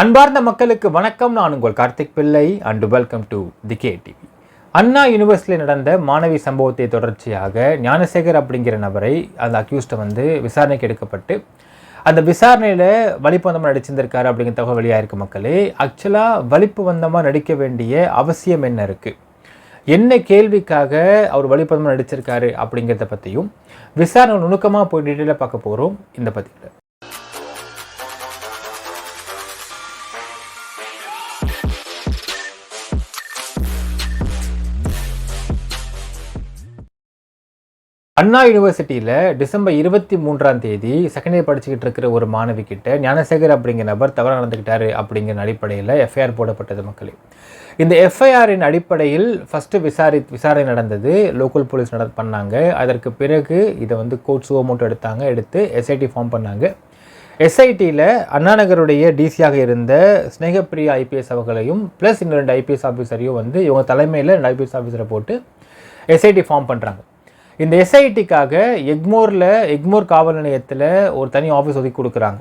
அன்பார்ந்த மக்களுக்கு வணக்கம். நான் உங்கள் Karthik Pillai and welcome to the K TV Anna யூனிவர்சிட்டியில் நடந்த மாணவி சம்பவத்தை தொடர்ச்சியாக ஞானசேகர் அப்படிங்கிற நபரை அந்த அக்யூஸ்டை வந்து விசாரணைக்கு எடுக்கப்பட்டு அந்த விசாரணையில் வலிப்பந்தமாக நடிச்சிருந்திருக்காரு அப்படிங்கிற தகவல் வெளியாக இருக்கு மக்களே. ஆக்சுவலாக வலிப்பு வந்தமாக நடிக்க வேண்டிய அவசியம் என்ன இருக்குது என்ன கேள்விக்காக அவர் வழிபதமாக நடிச்சிருக்காரு அப்படிங்கிறத பற்றியும் விசாரணை நுணுக்கமாக போய் டீட்டெயிலாக பார்க்க போகிறோம் இந்த பற்றியில் அண்ணா யூனிவர்சிட்டியில் டிசம்பர் இருபத்தி மூன்றாம் தேதி செகண்ட் இயர் படிச்சுக்கிட்டு இருக்கிற ஒரு மாணவி கிட்ட ஞானசேகர் அப்படிங்கிற நபர் தவறாக நடந்துக்கிட்டாரு அப்படிங்கிற அடிப்படையில் எஃப்ஐஆர் போடப்பட்டது மக்களே. இந்த எஃப்ஐஆரின் அடிப்படையில் ஃபஸ்ட்டு விசாரி விசாரணை நடந்தது. லோக்கல் போலீஸ் நட பண்ணாங்க. அதற்கு பிறகு இதை வந்து கோர்ட் சுவமோட்டோ எடுத்தாங்க. எடுத்து எஸ்ஐடி ஃபார்ம் பண்ணாங்க. எஸ்ஐடியில் அண்ணாநகருடைய டிசியாக இருந்த ஸ்னேகப்பிரியா ஐபிஎஸ் அவர்களையும் ப்ளஸ் இன்னும் ரெண்டு ஐபிஎஸ் ஆஃபீஸரையும் வந்து இவங்க தலைமையில் ரெண்டு ஐபிஎஸ் ஆஃபீஸரை போட்டு எஸ்ஐடி ஃபார்ம் பண்ணுறாங்க இந்த எஸ்ஐடிக்காக எக்மோரில் எக்மோர் காவல் நிலையத்தில் ஒரு தனி ஆஃபீஸ் ஒதுக்கி கொடுக்குறாங்க.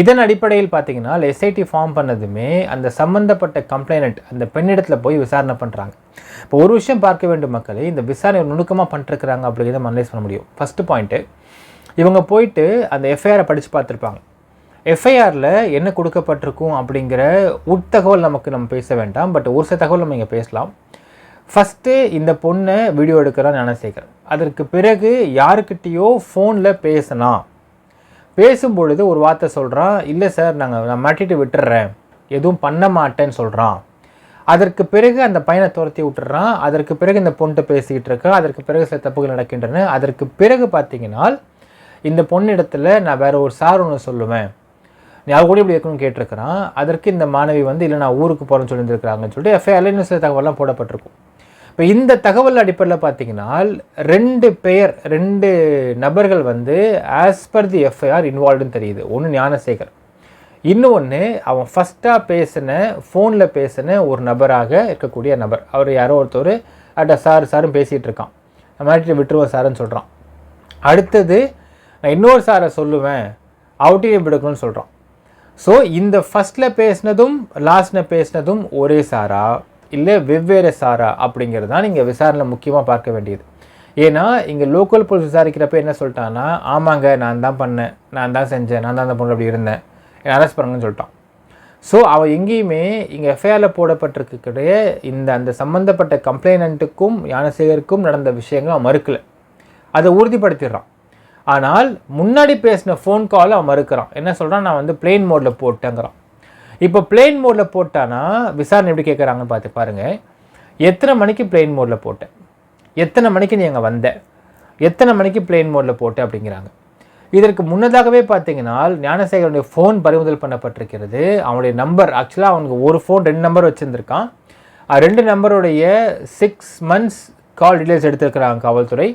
இதன் அடிப்படையில் பார்த்தீங்கன்னா எஸ்ஐடி ஃபார்ம் பண்ணதுமே அந்த சம்மந்தப்பட்ட கம்ப்ளைனட் அந்த பெண்ணிடத்தில் போய் விசாரணை பண்ணுறாங்க இப்போ ஒரு விஷயம் பார்க்க வேண்டும் மக்களே இந்த விசாரணை நுணுக்கமாக பண்ணிருக்கிறாங்க அப்படிங்கிறத அனலைஸ் பண்ண முடியும். ஃபஸ்ட்டு பாயிண்ட்டு இவங்க போயிட்டு அந்த எஃப்ஐஆரை படித்து பார்த்துருப்பாங்க. எஃப்ஐஆரில் என்ன கொடுக்கப்பட்டிருக்கும் அப்படிங்கிற உட்தகவல் நமக்கு நம்ம பேச வேண்டாம். பட் ஒரு சில தகவல் நம்ம இங்கே பேசலாம். ஃபஸ்ட்டு இந்த பொண்ணை வீடியோ எடுக்கிறான்னு ஞானசேகர் அதற்கு பிறகு யாருக்கிட்டேயோ ஃபோனில் பேசினான் பேசும்பொழுது ஒரு வார்த்தை சொல்கிறான் இல்லை சார் நாங்கள் நான் மாட்டிட்டு விட்டுறேன். எதுவும் பண்ண மாட்டேன்னு சொல்கிறான் அதற்கு பிறகு அந்த பையனை துரத்தி விட்டுறான். அதற்கு பிறகு இந்த பொண்ணு பேசிக்கிட்டு இருக்கான் அதற்கு பிறகு சில தப்புகள் நடக்கின்றன. அதற்கு பிறகு பார்த்தீங்கன்னா இந்த பொண்ணிடத்தில் நான் வேறு ஒரு சார் ஒன்று சொல்லுவேன். நீ அவ கூட இப்படி இருக்கணும்னு கேட்டிருக்கிறான். அதற்கு இந்த மாணவி வந்து இல்லை நான் ஊருக்கு போகிறேன்னு சொல்லியிருந்திருக்கிறாங்கன்னு சொல்லிட்டு எஃப்ஐஆர்ல இன்னும் சில தகவலாம் போடப்பட்டிருக்கும். இப்போ இந்த தகவல் அடிப்படையில் பார்த்தீங்கன்னா ரெண்டு பெயர் ரெண்டு நபர்கள் வந்து ஆஸ் பர் தி எஃப்ஐஆர் இன்வால்வ்டுன்னு தெரியுது. ஒன்று ஞானசேகர். இன்னொன்று அவன் ஃபஸ்ட்டாக பேசின ஃபோனில் பேசின ஒரு நபராக இருக்கக்கூடிய நபர். அவர் யாரோ ஒருத்தர் அட்ட சார் சாரும் பேசிகிட்டு இருக்கான். நான் விட்டுருவோம் சாருன்னு சொல்கிறான் அடுத்தது நான் இன்னொரு சாரை சொல்லுவேன் அவுட்டையும் எடுக்கணும்னு சொல்கிறான் ஸோ இந்த ஃபஸ்ட்டில் பேசினதும் லாஸ்ட்டில் பேசினதும் ஒரே சாரா இல்லை வெவ்வேறு சாரா அப்படிங்கிறது தான் நீங்கள் விசாரணை முக்கியமாக பார்க்க வேண்டியது. ஏன்னா இங்கே லோக்கல் போலீஸ் விசாரிக்கிறப்ப என்ன சொல்லிட்டான்னா ஆமாங்க நான் தான் பண்ணேன் நான் தான் செஞ்சேன் நான் தான் அந்த பொண்ணு அப்படி இருந்தேன் என்னை அரெஸ்ட் பண்ணுங்கன்னு சொல்லிட்டான். ஸோ அவள் எங்கேயுமே இங்கே எஃப்ஐஆரில் போடப்பட்டிருக்கக்கூடிய இந்த அந்த சம்மந்தப்பட்ட கம்ப்ளைனண்ட்டுக்கும் யானசேகருக்கும் நடந்த விஷயங்கள் அவன் மறுக்கலை. அதை உறுதிப்படுத்திடுறான். ஆனால் முன்னாடி பேசின ஃபோன் கால் அவன் மறுக்கிறான். என்ன சொல்கிறான் நான் வந்து பிளெயின் மோடில் போட்டேங்கிறான். இப்போ பிளெயின் மோடில் போட்டானா விசாரணை எப்படி கேட்குறாங்கன்னு பார்த்து பாருங்கள் எத்தனை மணிக்கு பிளெயின் மோடில் போட்டேன் எத்தனை மணிக்கு நீ அங்கே வந்த? எத்தனை மணிக்கு பிளெயின் மோடில் போட்டேன் அப்படிங்கிறாங்க. இதற்கு முன்னதாகவே பார்த்தீங்கன்னா ஞானசேகரனுடைய ஃபோன் பறிமுதல் பண்ணப்பட்டிருக்கிறது. அவனுடைய நம்பர் ஆக்சுவலாக அவனுக்கு ஒரு ஃபோன் ரெண்டு நம்பர் வச்சுருந்துருக்கான். ரெண்டு நம்பருடைய சிக்ஸ் மந்த்ஸ் கால் டீடைல்ஸ் எடுத்திருக்கிறாங்க காவல்துறை.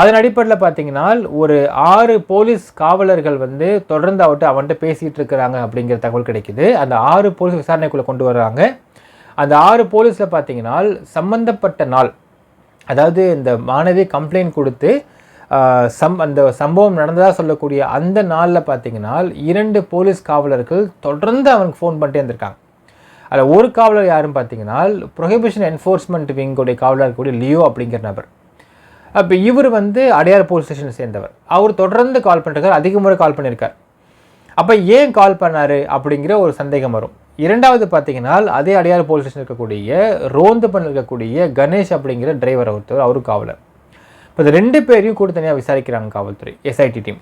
அதன் அடிப்படையில் பார்த்தீங்கன்னா ஒரு ஆறு போலீஸ் காவலர்கள் வந்து தொடர்ந்து அவர்கிட்ட அவன்கிட்ட பேசிகிட்டு இருக்கிறாங்க அப்படிங்கிற தகவல் கிடைக்குது. அந்த ஆறு போலீஸ் விசாரணைக்குள்ளே கொண்டு வர்றாங்க. அந்த ஆறு போலீஸில் பார்த்தீங்கன்னா சம்பந்தப்பட்ட நாள் அதாவது இந்த மாணவி கம்ப்ளைண்ட் கொடுத்து சம் அந்த சம்பவம் நடந்ததாக சொல்லக்கூடிய அந்த நாளில் பார்த்தீங்கன்னா இரண்டு போலீஸ் காவலர்கள் தொடர்ந்து அவனுக்கு ஃபோன் பண்ணிட்டே இருந்திருக்காங்க. அதில் ஒரு காவலர் யாருன்னு பார்த்தீங்கன்னா ப்ரொஹிபிஷன் என்ஃபோர்ஸ்மெண்ட் விங்குடைய காவலர் கூடிய லியோ அப்படிங்கிற நபர். அப்போ இவர் வந்து அடையார் போலீஸ் ஸ்டேஷனை சேர்ந்தவர். அவர் தொடர்ந்து கால் பண்ணிருக்கார் அதிக முறை கால் பண்ணியிருக்கார். அப்போ ஏன் கால் பண்ணார் அப்படிங்கிற ஒரு சந்தேகம் வரும். இரண்டாவது பார்த்தீங்கன்னா அதே அடையார் போலீஸ் ஸ்டேஷன் இருக்கக்கூடிய ரோந்து பண்ண இருக்கக்கூடிய கணேஷ் அப்படிங்கிற டிரைவர் ஒருத்தர் அவரும் காவலர். இப்போ இந்த ரெண்டு பேரையும் கூட தனியாக விசாரிக்கிறாங்க காவல்துறை எஸ்ஐடி டீம்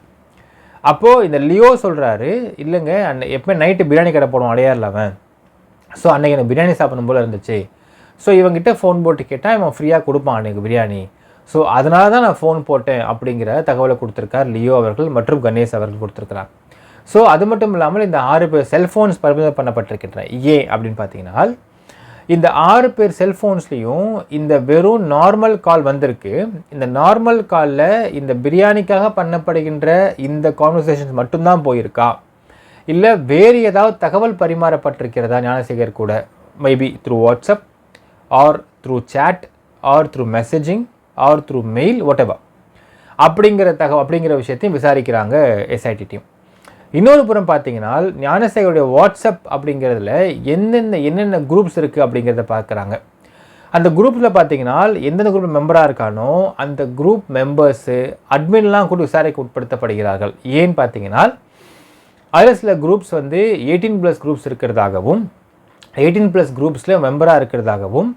அப்போது இந்த லியோ சொல்கிறாரு இல்லைங்க அன்னை எப்போ நைட்டு பிரியாணி கடை போடுவோம் அடையாரில் அவன். ஸோ அன்றைக்கி எனக்கு பிரியாணி சாப்பிடும் போல் இருந்துச்சு. ஸோ இவங்கிட்ட ஃபோன் போட்டு கேட்டால் இவன் ஃப்ரீயாக கொடுப்பான் அன்றைக்கி பிரியாணி. ஸோ அதனால தான் நான் ஃபோன் போட்டேன் அப்படிங்கிற தகவலை கொடுத்துருக்கார் லியோ அவர்கள் மற்றும் கணேஷ் அவர்கள் கொடுத்துருக்கிறார். ஸோ அது மட்டும் இல்லாமல் இந்த ஆறு பேர் செல்ஃபோன்ஸ் பறிமுதல் பண்ணப்பட்டிருக்கின்றன. ஏன் அப்படின்னு பார்த்தீங்கன்னா இந்த ஆறு பேர் செல்ஃபோன்ஸ்லேயும் இந்த வெறும் நார்மல் கால் வந்திருக்கு. இந்த நார்மல் காலில் இந்த பிரியாணிக்காக பண்ணப்படுகின்ற இந்த கான்வர்சேஷன்ஸ் மட்டும்தான் போயிருக்கா? இல்லை வேறு ஏதாவது தகவல் பரிமாறப்பட்டிருக்கிறதா? ஞானசேகர் கூட. Maybe through WhatsApp or through chat or through messaging or through mail whatever அப்படிங்கிற தகவல் அப்படிங்கிற விஷயத்தையும் விசாரிக்கிறாங்க எஸ்ஐடி டீம் இன்னொரு புறம் பார்த்தீங்கன்னா ஞானசேகருடைய வாட்ஸ்அப் அப்படிங்கிறதுல என்னென்ன என்னென்ன குரூப்ஸ் இருக்குது அப்படிங்கிறத பார்க்குறாங்க. அந்த குரூப்பில் பார்த்தீங்கன்னா எந்தெந்த குரூப் மெம்பராக இருக்கானோ அந்த குரூப் மெம்பர்ஸு அட்மின்லாம் கூட விசாரிக்க உட்படுத்தப்படுகிறார்கள். ஏன்னு பார்த்தீங்கன்னா அதில் சில குரூப்ஸ் வந்து எயிட்டீன் ப்ளஸ் குரூப்ஸ் இருக்கிறதாகவும் எயிட்டீன் ப்ளஸ் குரூப்ஸில் மெம்பராக இருக்கிறதாகவும்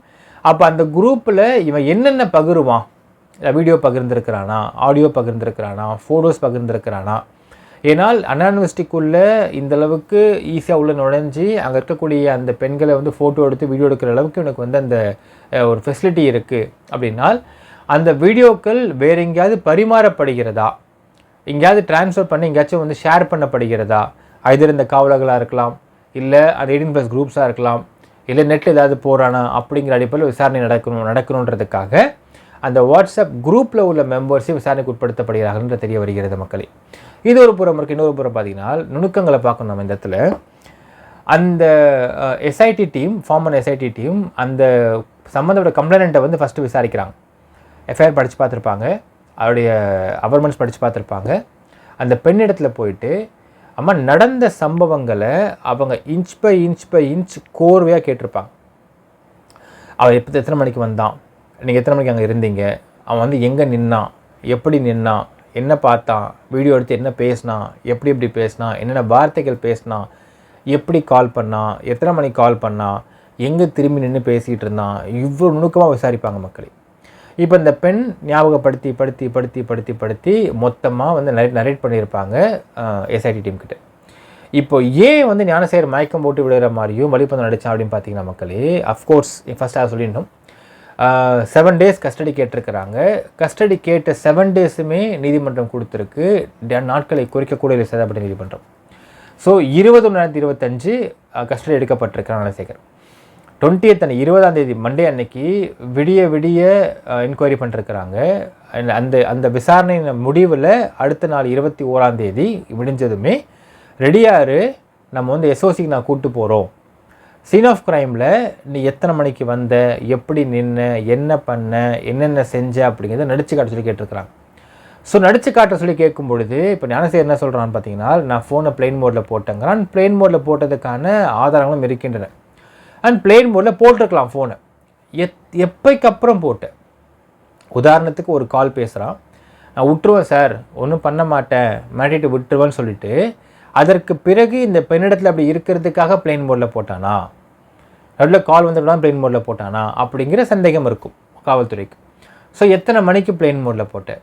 அப்போ அந்த குரூப்பில் இவன் என்னென்ன பகிருவான்? வீடியோ பகிர்ந்துருக்கிறானா? ஆடியோ பகிர்ந்துருக்கிறானா? ஃபோட்டோஸ் பகிர்ந்துருக்கிறானா? ஏனால் அண்ணா யூனிவர்சிட்டிக்குள்ளே இந்த அளவுக்கு ஈஸியாக உள்ளே நுழைஞ்சி அங்கே இருக்கக்கூடிய அந்த பெண்களை வந்து ஃபோட்டோ எடுத்து வீடியோ எடுக்கிற அளவுக்கு எனக்கு வந்து அந்த ஒரு ஃபெசிலிட்டி இருக்குது அப்படின்னால் அந்த வீடியோக்கள் வேறு எங்கேயாவது பரிமாறப்படுகிறதா? எங்கேயாவது ட்ரான்ஸ்ஃபர் பண்ணி எங்கேயாச்சும் வந்து ஷேர் பண்ணப்படுகிறதா? ஐதர் இந்த காவலர்களாக இருக்கலாம் இல்லை அந்த எயிட்டீன் ப்ளஸ் குரூப்ஸாக இருக்கலாம் இல்லை நெட்டில் ஏதாவது போகிறானா அப்படிங்கிற அடிப்படையில் விசாரணை நடக்கணும் நடக்கணுன்றதுக்காக அந்த வாட்ஸ்அப் குரூப்பில் உள்ள மெம்பர்ஸே விசாரணைக்கு உட்படுத்தப்படுகிறார்கள் என்று தெரிய வருகிறது மக்களே. இது ஒரு புறம் இருக்குது இன்னொரு புறம் பார்த்தீங்கன்னா நுணுக்கங்களை பார்க்கணும் நம்ம இந்த இடத்துல. அந்த SIT team form an SIT team அந்த சம்மந்தப்பட்ட கம்ப்ளைண்ட்டை வந்து ஃபஸ்ட்டு விசாரிக்கிறாங்க. எஃப்ஐஆர் படித்து பார்த்துருப்பாங்க. அவருடைய அவர்மெண்ட்ஸ் படித்து பார்த்துருப்பாங்க. அந்த பெண்ணிடத்தில் போயிட்டு அம்மா நடந்த சம்பவங்களை அவங்க inch by inch by inch கோர்வையாக கேட்டிருப்பாங்க. அவன் எப்போ எத்தனை மணிக்கு வந்தான்? நீங்கள் எத்தனை மணிக்கு அங்கே இருந்தீங்க? அவன் வந்து எங்கே நின்னான்? எப்படி நின்னான்? என்ன பார்த்தான்? வீடியோ எடுத்து என்ன பேசினான்? எப்படி எப்படி பேசினான்? என்னென்ன வார்த்தைகள் பேசினான்? எப்படி கால் பண்ணான்? எத்தனை மணிக்கு கால் பண்ணான்? எங்கே திரும்பி நின்று பேசிகிட்டு இருந்தான்? இவ்வளோ நுணுக்கமாக விசாரிப்பாங்க மக்களே. இப்போ இந்த பெண் ஞாபகப்படுத்தி படுத்தி படுத்தி படுத்தி படுத்தி மொத்தமாக வந்து நரேட் நரேட் பண்ணியிருப்பாங்க எஸ்ஐடி டீம் கிட்ட. இப்போ ஏன் வந்து ஞானசேகர் மயக்கம் போட்டு விடுற மாதிரியும் வழிபந்தம் நடித்தான் அப்படின்னு பார்த்தீங்கன்னா மக்களே அஃப்கோர்ஸ் ஃபஸ்ட்டாக சொல்லிடணும். செவன் டேஸ் கஸ்டடி கேட்டிருக்கிறாங்க. கஸ்டடி கேட்ட செவன் டேஸுமே நீதிமன்றம் கொடுத்துருக்கு. நாட்களை குறைக்கக்கூடிய சேதப்பட்ட நீதிமன்றம். ஸோ இருபது ரெண்டாயிரத்தி இருபத்தஞ்சு கஸ்டடி எடுக்கப்பட்டிருக்கிறான் ஞானசேகர். டுவெண்ட்டியத் அன்னைக்கு இருபதாம் தேதி மண்டே அன்னைக்கு விடிய விடிய என்கொயரி பண்ணிருக்கிறாங்க. அந்த அந்த விசாரணையின் முடிவில் அடுத்த நாள் இருபத்தி ஓராம் தேதி விடிஞ்சதுமே ரெடியாரு நம்ம வந்து எஸ்ஓசிக்கு நான் கூப்பிட்டு போகிறோம் சீன் ஆஃப் க்ரைமில் நீ எத்தனை மணிக்கு வந்த எப்படி நின்ன என்ன பண்ண என்னென்ன செஞ்ச அப்படிங்கிறத நடிச்சு காட்ட சொல்லி கேட்டிருக்கிறாங்க. ஸோ நடிச்சு காட்ட சொல்லி கேட்கும் பொழுது இப்போ ஞானசேகர் என்ன சொல்கிறான்னு பார்த்தீங்கன்னா நான் ஃபோனை பிளெயின் மோடில் போட்டேங்கிறான். பிளெயின் மோடில் போட்டதுக்கான ஆதாரங்களும் இருக்கின்றன. அண்ட் பிளேன் மோடில் போட்டிருக்கலாம் ஃபோனை எத் எப்பைக்கு போட்டேன் உதாரணத்துக்கு ஒரு கால் பேசுகிறான் நான் விட்டுருவேன் சார் ஒன்றும் பண்ண மாட்டேன். மாட்டிட்டு விட்டுருவேன்னு சொல்லிட்டு அதற்கு பிறகு இந்த பெண்ணிடத்தில் அப்படி இருக்கிறதுக்காக பிளெயின் மோடில் போட்டானா? நடுவில் கால் வந்துட்டு பிளெயின் மோடில் போட்டானா? அப்படிங்கிற சந்தேகம் இருக்கும் காவல்துறைக்கு. ஸோ எத்தனை மணிக்கு பிளெயின் மோடில் போட்டேன்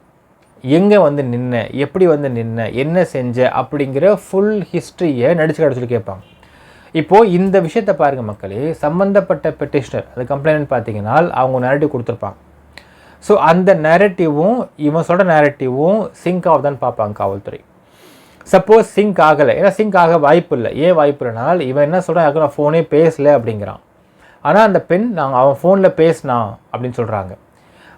எங்கே வந்து நின்ன? எப்படி வந்து நின்ன? என்ன செஞ்ச? அப்படிங்கிற ஃபுல் ஹிஸ்ட்ரியை நடிச்சு காட்ட கேட்பாங்க. இப்போது இந்த விஷயத்தை பாருங்கள் மக்களே சம்மந்தப்பட்ட பெட்டிஷனர் அது கம்ப்ளைண்ட் பார்த்தீங்கன்னா அவங்க நேரட்டிவ் கொடுத்துருப்பாங்க. ஸோ அந்த நேரட்டிவும் இவன் சொல்கிற நேரட்டிவும் சிங்க் ஆகுதான்னு பார்ப்பாங்க காவல்துறை. சப்போஸ் சிங்க் ஆகலை. ஏன்னா சிங்க் ஆக வாய்ப்பு இல்லை. ஏன் வாய்ப்பு இல்லைனால் இவன் என்ன சொல்கிறான் நான் ஃபோனே பேசலை அப்படிங்கிறான். ஆனால் அந்த பெண் நாங்கள் அவன் ஃபோனில் பேசினான் அப்படின்னு சொல்கிறாங்க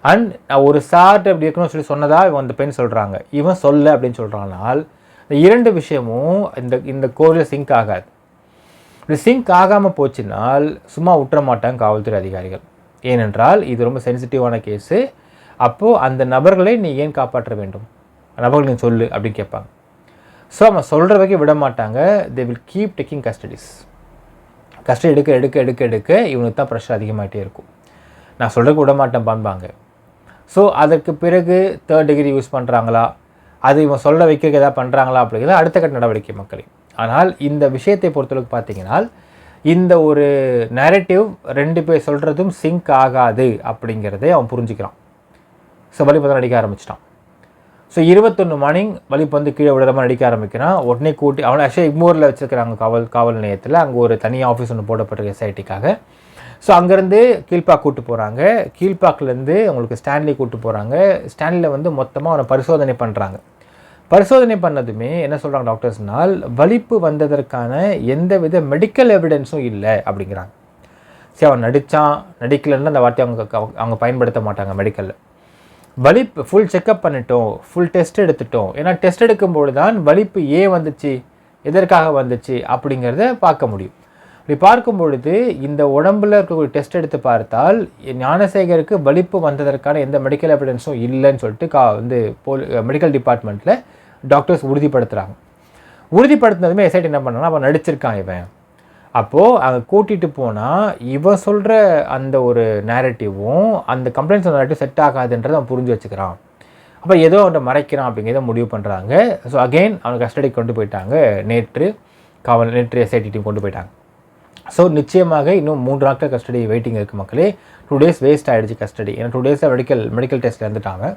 அண்ட் நான் ஒரு சார்ட் அப்படி இருக்கணும்னு சொல்லி சொன்னதா இவன் அந்த பெண் சொல்கிறாங்க இவன் சொல்ல அப்படின்னு சொல்கிறானால் இந்த இரண்டு விஷயமும் இந்த இந்த கோரில் சிங்க் ஆகாது. இப்படி சிங்க் ஆகாமல் போச்சுனால் சும்மா விட்டுற மாட்டாங்க காவல்துறை அதிகாரிகள். ஏனென்றால் இது ரொம்ப சென்சிட்டிவான கேஸு அப்போது அந்த நபர்களை நீ ஏன் காப்பாற்ற வேண்டும்? நபர்கள் நீ சொல்லு அப்படின்னு கேட்பாங்க. ஸோ அவன் சொல்கிற வரைக்கும் விட மாட்டாங்க. They will keep taking custodies custody எடுக்க எடுக்க எடுக்க எடுக்க இவனுக்கு தான் ப்ரெஷர் அதிகமாகிட்டே இருக்கும். நான் சொல்கிறதுக்கு விட மாட்டேன் பாம்பாங்க ஸோ அதற்கு பிறகு தேர்ட் டிகிரி யூஸ் பண்ணுறாங்களா அது இவன் சொல்ல வைக்க ஏதாவது பண்ணுறாங்களா அப்படிங்கிறது அடுத்த கட்ட நடவடிக்கை மக்களையும் ஆனால் இந்த விஷயத்தை பொறுத்தளவுக்கு பார்த்தீங்கன்னா இந்த ஒரு நேரட்டிவ் ரெண்டு பேர் சொல்கிறதும் சிங்க் ஆகாது அப்படிங்கிறதே அவன் புரிஞ்சுக்கிறான். ஸோ வழிபந்தம் நடிக்க ஆரம்பிச்சிட்டான். ஸோ இருபத்தொன்று மார்னிங் வலிப்பந்து கீழே விடுற நடிக்க ஆரம்பிக்கிறான். உடனே கூட்டி அவனை ஆக்சுவலி இக்மூரில் வச்சுருக்கிறாங்க காவல் காவல் நிலையத்தில். அங்கே ஒரு தனி ஆஃபீஸ் ஒன்று போடப்பட்டிருக்கு எஸ்ஐடிக்காக ஸோ அங்கேருந்து கீழ்பாக் கூட்டு போகிறாங்க கீழ்பாக்லேருந்து அவங்களுக்கு ஸ்டான்லி கூட்டு போகிறாங்க ஸ்டான்லியில் வந்து மொத்தமாக அவனை பரிசோதனை பண்ணுறாங்க பரிசோதனை பண்ணதுமே என்ன சொல்கிறாங்க டாக்டர்ஸ்னால் வலிப்பு வந்ததற்கான எந்தவித மெடிக்கல் எவிடன்ஸும் இல்லை அப்படிங்கிறாங்க. சரி அவன் நடித்தான் நடிக்கலன்னு அந்த வார்த்தையை அவங்க அவங்க பயன்படுத்த மாட்டாங்க மெடிக்கலில் வலிப்பு ஃபுல் செக்கப் பண்ணிட்டோம் ஃபுல் டெஸ்ட் எடுத்துட்டோம். ஏன்னா டெஸ்ட் எடுக்கும்போது தான் வலிப்பு ஏன் வந்துச்சு எதற்காக வந்துச்சு அப்படிங்கிறத பார்க்க முடியும். இப்படி பார்க்கும் பொழுது இந்த உடம்புல இருக்கக்கூடிய டெஸ்ட் எடுத்து பார்த்தால் ஞானசேகருக்கு வலிப்பு வந்ததற்கான எந்த மெடிக்கல் எவிடன்ஸும் இல்லைன்னு சொல்லிட்டு கா வந்து போலி மெடிக்கல் டிபார்ட்மெண்ட்டில் டாக்டர்ஸ் உறுதிப்படுத்துகிறாங்க உறுதிப்படுத்தினதுமே எஸ்ஐடி என்ன பண்ணாங்கன்னா அப்போ நடிச்சிருக்கான் இவன். அப்போது அங்கே கூட்டிகிட்டு போனால் இவன் சொல்கிற அந்த ஒரு நேரட்டிவும் அந்த கம்ப்ளைண்ட்ஸ் நேரட்டிவ் செட் ஆகாதுன்றதை அவன் புரிஞ்சு வச்சுக்கிறான். அப்போ ஏதோ அவன்கிட்ட மறைக்கிறான் அப்படிங்கிறத முடிவு பண்ணுறாங்க ஸோ அகெயின் அவனை கஸ்டடிக்கு கொண்டு போயிட்டாங்க. நேற்று காவல் நேற்று எஸ்ஐடி டீம் கொண்டு போயிட்டாங்க. ஸோ நிச்சயமாக இன்னும் மூன்று நாட்கள் கஸ்டடி வெயிட்டிங் இருக்குது மக்களே. டூ டேஸ் வேஸ்ட் ஆகிடுச்சு கஸ்டடி ஏன்னா டூ டேஸில் மெடிக்கல் மெடிக்கல் டெஸ்ட்டில் இருந்துட்டாங்க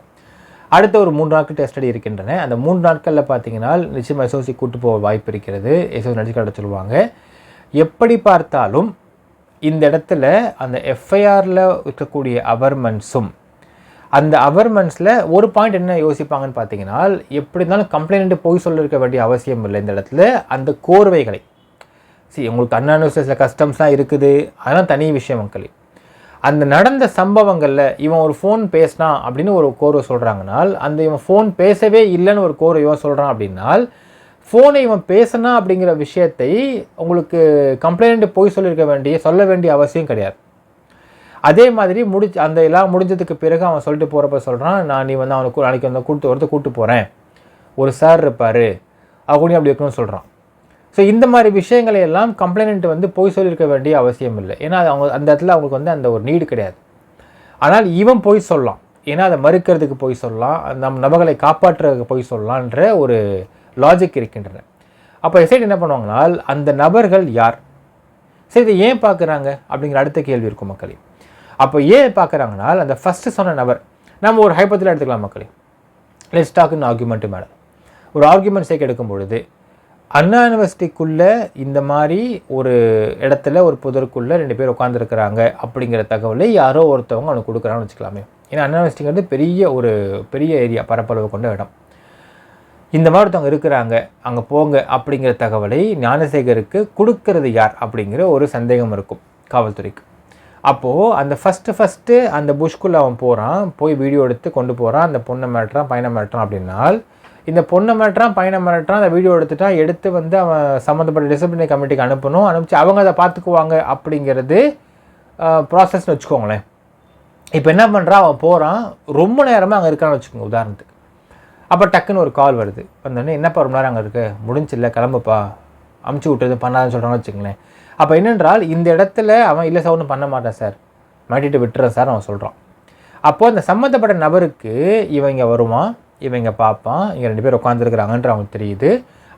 அடுத்த ஒரு மூன்று நாட்கள் டெஸ்டடி இருக்கின்றன. அந்த மூன்று நாட்களில் பார்த்தீங்கன்னா நிச்சயமாக எஸ்ஓசி கூட்டு போக வாய்ப்பு இருக்கிறது. எஸ்ஓசி நடிச்சு சொல்லுவாங்க. எப்படி பார்த்தாலும் இந்த இடத்துல அந்த எஃப்ஐஆரில் இருக்கக்கூடிய அவர்மெண்ட்ஸும் அந்த அவர்மெண்ட்ஸில் ஒரு பாயிண்ட் என்ன யோசிப்பாங்கன்னு பார்த்தீங்கன்னா எப்படி இருந்தாலும் கம்ப்ளைண்ட் போய் சொல்லிருக்க வேண்டிய அவசியம் இல்லை இந்த இடத்துல. அந்த கோர்வைகளை. சரி உங்களுக்கு அண்ணா கஸ்டம்ஸ்லாம் இருக்குது. அதெல்லாம் தனி விஷயம் மக்களே. அந்த நடந்த சம்பவங்களில் இவன் ஒரு ஃபோன் பேசினான் அப்படின்னு ஒரு கோர்வை சொல்கிறாங்கனால் அந்த இவன் ஃபோன் பேசவே இல்லைன்னு ஒரு கோர்வை இவன் சொல்கிறான் அப்படின்னால் ஃபோனை இவன் பேசினா அப்படிங்கிற விஷயத்தை உங்களுக்கு கம்ப்ளைண்ட் போய் சொல்லியிருக்க வேண்டிய சொல்ல வேண்டிய அவசியம் கிடையாது. அதே மாதிரி முடிச்சு அந்த எல்லாம் முடிஞ்சதுக்கு பிறகு அவன் சொல்லிட்டு போகிறப்ப சொல்கிறான் நான் நீ வந்து அவனுக்கு நாளைக்கு வந்து கூட்டு ஒருத்தர் கூப்பிட்டு போகிறேன் ஒரு சார் இருப்பார். அப்படின்னு அப்படி இருக்கணும்னு சொல்கிறான் ஸோ இந்த மாதிரி விஷயங்களை எல்லாம் கம்ப்ளைண்ட் வந்து போய் சொல்லியிருக்க வேண்டிய அவசியம் இல்லை. ஏன்னா அது அவங்க அந்த இடத்துல அவங்களுக்கு வந்து அந்த ஒரு நீடு கிடையாது. ஆனால் இவன் போய் சொல்லலாம். ஏன்னா அதை மறுக்கிறதுக்கு போய் சொல்லலாம். நம் நபர்களை காப்பாற்றுறதுக்கு போய் சொல்லலான்ற ஒரு லாஜிக் இருக்கின்றன. அப்போ எஸ்ஐடி என்ன பண்ணுவாங்கன்னா அந்த நபர்கள் யார்? சரி இதை ஏன் பார்க்குறாங்க? அப்படிங்கிற அடுத்த கேள்வி இருக்கும் மக்களே. அப்போ ஏன் பார்க்குறாங்கன்னா அந்த ஃபஸ்ட்டு சொன்ன நபர் நம்ம ஒரு ஹைப்பத்தில் எடுத்துக்கலாம் மக்களே. Let's talk in argument madam ஒரு ஆர்குமெண்ட் சேர்க்க எடுக்கும் பொழுது அண்ணா யூனிவர்சிட்டிக்குள்ளே இந்த மாதிரி ஒரு இடத்துல ஒரு புதருக்குள்ளே ரெண்டு பேர் உட்காந்துருக்குறாங்க அப்படிங்கிற தகவலை யாரோ ஒருத்தவங்க அவனுக்கு கொடுக்குறான்னு வச்சுக்கலாமே. ஏன்னா அண்ணா யூனிவர்சிட்டிங்கிறது பெரிய ஒரு பெரிய ஏரியா பரப்பளவு கொண்ட இடம். இந்த மாதிரி ஒருத்தவங்க இருக்கிறாங்க அங்கே போங்க அப்படிங்கிற தகவலை ஞானசேகருக்கு கொடுக்கறது யார் அப்படிங்கிற ஒரு சந்தேகம் இருக்கும் காவல்துறைக்கு. அப்போது அந்த ஃபஸ்ட்டு ஃபஸ்ட்டு அந்த புஷ்குள்ளே அவன் போகிறான் போய் வீடியோ எடுத்து கொண்டு போகிறான் அந்த பொண்ணை மிரட்டுறான் பையனை மிரட்டுறான் அப்படின்னால் இந்த பொண்ணை மிரட்டுறான் பையனை மிரட்டுறான் அந்த வீடியோ எடுத்துட்டான் எடுத்து வந்து அவன் சம்மந்தப்பட்ட டிசிப்ளினரி கமிட்டிக்கு அனுப்பணும். அனுப்பிச்சு அவங்க அதை பார்த்துக்குவாங்க அப்படிங்கிறது ப்ராசஸ்னு வச்சுக்கோங்களேன். இப்போ என்ன பண்ணுறான் அவன் போகிறான் ரொம்ப நேரமாக அங்கே இருக்கான்னு வச்சுக்கோங்க உதாரணத்துக்கு. அப்போ டக்குன்னு ஒரு கால் வருது. வந்தோடனே என்னப்பா ரொம்ப நேரம் அங்கே இருக்கு? முடிஞ்சில்ல கிளம்புப்பா. அமுச்சு விட்டது பண்ணாதுன்னு சொல்கிறான்னு வச்சுக்கங்களேன். அப்போ என்னென்றால் இந்த இடத்துல அவன் இல்லை சார் ஒன்றும் பண்ண மாட்டான் சார் மாட்டிட்டு விட்டுறேன் சார் அவன் சொல்கிறான் அப்போது அந்த சம்மந்தப்பட்ட நபருக்கு இவன் இங்கே வருவான். இவன் இங்கே பார்ப்பான் இங்கே ரெண்டு பேர் உட்காந்துருக்குறாங்கன்ற அவனுக்கு தெரியுது.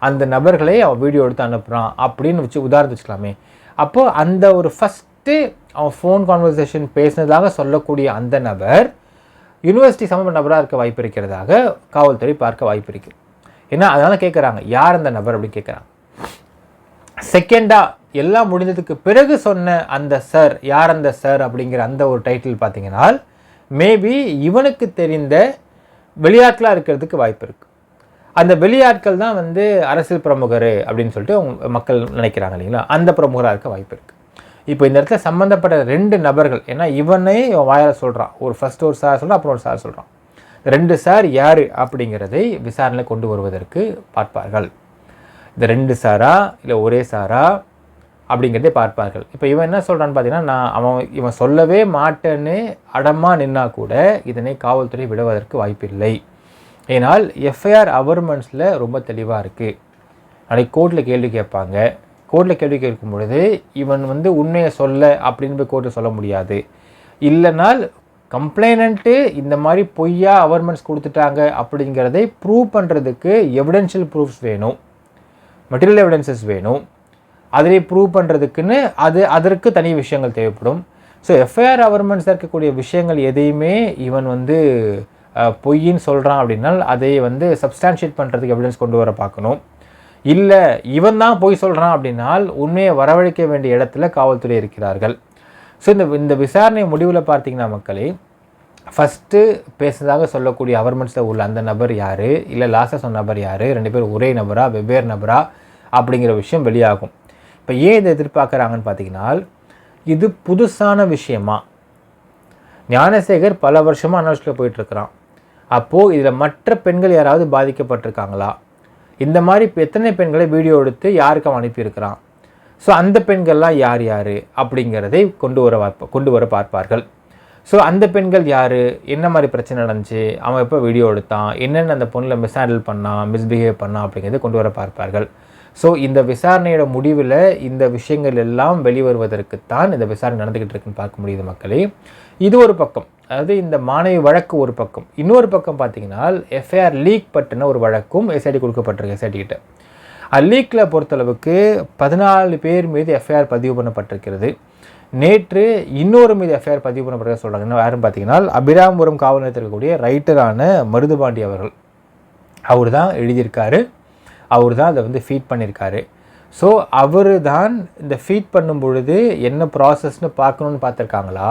அந்த நபர்களை அவன் வீடியோ எடுத்து அனுப்புகிறான் அப்படின்னு வச்சு உதாரணத்து வச்சுக்கலாமே அப்போது அந்த ஒரு ஃபஸ்ட்டு அவன் ஃபோன் கான்வர்சேஷன் பேசினதாக சொல்லக்கூடிய அந்த நபர் யூனிவர்சிட்டி சம்பந்த நபராக இருக்க வாய்ப்பு இருக்கிறதாக காவல்துறை பார்க்க வாய்ப்பு இருக்குது ஏன்னா அதனால் கேட்குறாங்க யார் அந்த நபர் அப்படின்னு கேட்குறாங்க செகண்டாக எல்லாம் முடிஞ்சதுக்கு பிறகு சொன்ன அந்த சார் யார் அந்த சார் அப்படிங்கிற அந்த ஒரு டைட்டில் பார்த்தீங்கன்னா மேபி இவனுக்கு தெரிந்த வெளியாட்களாக இருக்கிறதுக்கு வாய்ப்பு இருக்குது அந்த வெளியாட்கள் தான் வந்து அரசியல் பிரமுகர் அப்படின்னு சொல்லிட்டு மக்கள் நினைக்கிறாங்க இல்லைங்களா? அந்த பிரமுகராக இருக்க வாய்ப்பு இருக்குது இப்போ இந்த இடத்துல சம்மந்தப்பட்ட ரெண்டு நபர்கள் ஏன்னா இவனே வாயால் சொல்கிறான் ஒரு ஃபஸ்ட் ஒரு சார் சொல்கிறான் அப்புறம் ஒரு சார் சொல்கிறான் ரெண்டு சார் யார் அப்படிங்கிறதை விசாரணை கொண்டு வருவதற்கு பார்ப்பார்கள். இந்த ரெண்டு சாரா இல்லை ஒரே சாரா அப்படிங்கிறதே பார்ப்பார்கள். இப்போ இவன் என்ன சொல்கிறான்னு பார்த்தீங்கன்னா நான் அவன் இவன் சொல்லவே மாட்டேன்னு அடமாக நின்னா கூட இதனை காவல்துறை விடுவதற்கு வாய்ப்பில்லை. ஏனால் எஃப்ஐஆர் அவர்மெண்ட்ஸில் ரொம்ப தெளிவாக இருக்குது நாளைக்கு கோர்ட்டில் கேள்வி கேட்பாங்க. கோர்ட்டில் கேள்வி கேட்கும் பொழுது இவன் வந்து உண்மையை சொல்ல அப்படின்னு போய் கோர்ட்டில் சொல்ல முடியாது. இல்லைனால் கம்ப்ளைனண்ட்டு இந்த மாதிரி பொய்யா அவர்மெண்ட்ஸ் கொடுத்துட்டாங்க அப்படிங்கிறதை ப்ரூவ் பண்ணுறதுக்கு எவிடென்ஷியல் ப்ரூஃப்ஸ் வேணும். மெட்டீரியல் எவிடன்சஸ் வேணும். அதிலே ப்ரூவ் பண்ணுறதுக்குன்னு அது அதற்கு தனி விஷயங்கள் தேவைப்படும். ஸோ எஃப்ஐஆர் அவர்மெண்ட்ஸில் இருக்கக்கூடிய விஷயங்கள் எதையுமே இவன் வந்து பொய்ன்னு சொல்கிறான் அப்படின்னா அதை வந்து சப்ஸ்டான்ஷியேட் பண்ணுறதுக்கு எவிடன்ஸ் கொண்டு வர பார்க்கணும். இல்லை இவன் தான் பொய் சொல்கிறான் அப்படின்னால் உண்மையை வரவழைக்க வேண்டிய இடத்துல காவல்துறை இருக்கிறார்கள். ஸோ இந்த இந்த விசாரணை முடிவில் பார்த்தீங்கன்னா மக்களே ஃபஸ்ட்டு பேசுனதாக சொல்லக்கூடிய அவர்மெண்ட்ஸில் உள்ள அந்த நபர் யார்? இல்லை லாஸ்ட்டாக சொன்ன நபர் யார்? ரெண்டு பேர் ஒரே நபரா வெவ்வேறு நபரா? அப்படிங்கிற விஷயம் வெளியாகும். இப்போ ஏன் இதை எதிர்பார்க்குறாங்கன்னு பார்த்தீங்கன்னா இது புதுசான விஷயமா? ஞானசேகர் பல வருஷமாக அனாலிஸ்டில் போயிட்டுருக்கிறான். அப்போது இதில் மற்ற பெண்கள் யாராவது பாதிக்கப்பட்டிருக்காங்களா? இந்த மாதிரி இப்போ எத்தனை பெண்களை வீடியோ எடுத்து யாருக்கு அவன் அனுப்பியிருக்கிறான்? ஸோ அந்த பெண்கள்லாம் யார் யார்? அப்படிங்கிறதை கொண்டு வர கொண்டு வர பார்ப்பார்கள். ஸோ அந்த பெண்கள் யார்? என்ன மாதிரி பிரச்சனை நடந்துச்சு? அவன் எப்போ வீடியோ எடுத்தான்? என்னென்ன அந்த பொண்ணில் மிஸ் ஹேண்டில் பண்ணான் மிஸ்பிஹேவ் பண்ணான் அப்படிங்கிறத கொண்டு வர பார்ப்பார்கள். ஸோ இந்த விசாரணையோட முடிவில் இந்த விஷயங்கள் எல்லாம் வெளிவருவதற்குத்தான் இந்த விசாரணை நடந்துக்கிட்டு இருக்குன்னு பார்க்க முடியுது மக்களே. இது ஒரு பக்கம். அதாவது இந்த மாணவி வழக்கு ஒரு பக்கம். இன்னொரு பக்கம் பார்த்தீங்கன்னா எஃப்ஐஆர் லீக் பற்றின ஒரு வழக்கும் எஸ்ஐடி கொடுக்கப்பட்டிருக்கு எஸ்ஐடி கிட்ட. லீக்கில் பொறுத்தளவுக்கு பதினாலு பேர் மீது எஃப்ஐஆர் பதிவு பண்ணப்பட்டிருக்கிறது. நேற்று இன்னொரு மீது எஃப்ஐஆர் பதிவு பண்ணப்பட்டிருக்க சொல்கிறாங்க இன்னும் யாரும் பார்த்தீங்கன்னா அபிராமபுரம் காவல் நிலையத்தில் இருக்கக்கூடிய ரைட்டரான மருதுபாண்டி அவர்கள். அவர் தான் எழுதியிருக்காரு. அவர் தான் அதை வந்து ஃபீட் பண்ணியிருக்காரு ஸோ அவர் தான் இந்த ஃபீட் பண்ணும் பொழுது என்ன ப்ராசஸ்னு பார்க்கணுன்னு பார்த்துருக்காங்களா?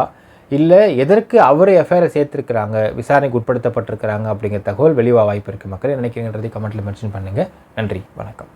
இல்லை எதற்கு அவரை எஃப்ஐஆரை சேர்த்துருக்குறாங்க? விசாரணைக்கு உட்படுத்தப்பட்டிருக்கிறாங்க அப்படிங்கிற தகவல் வெளிவா வாய்ப்பு இருக்குது மக்கள். நினைக்கிறீங்கன்றதை கமெண்ட்டில் மென்ஷன் பண்ணுங்கள் நன்றி. வணக்கம்.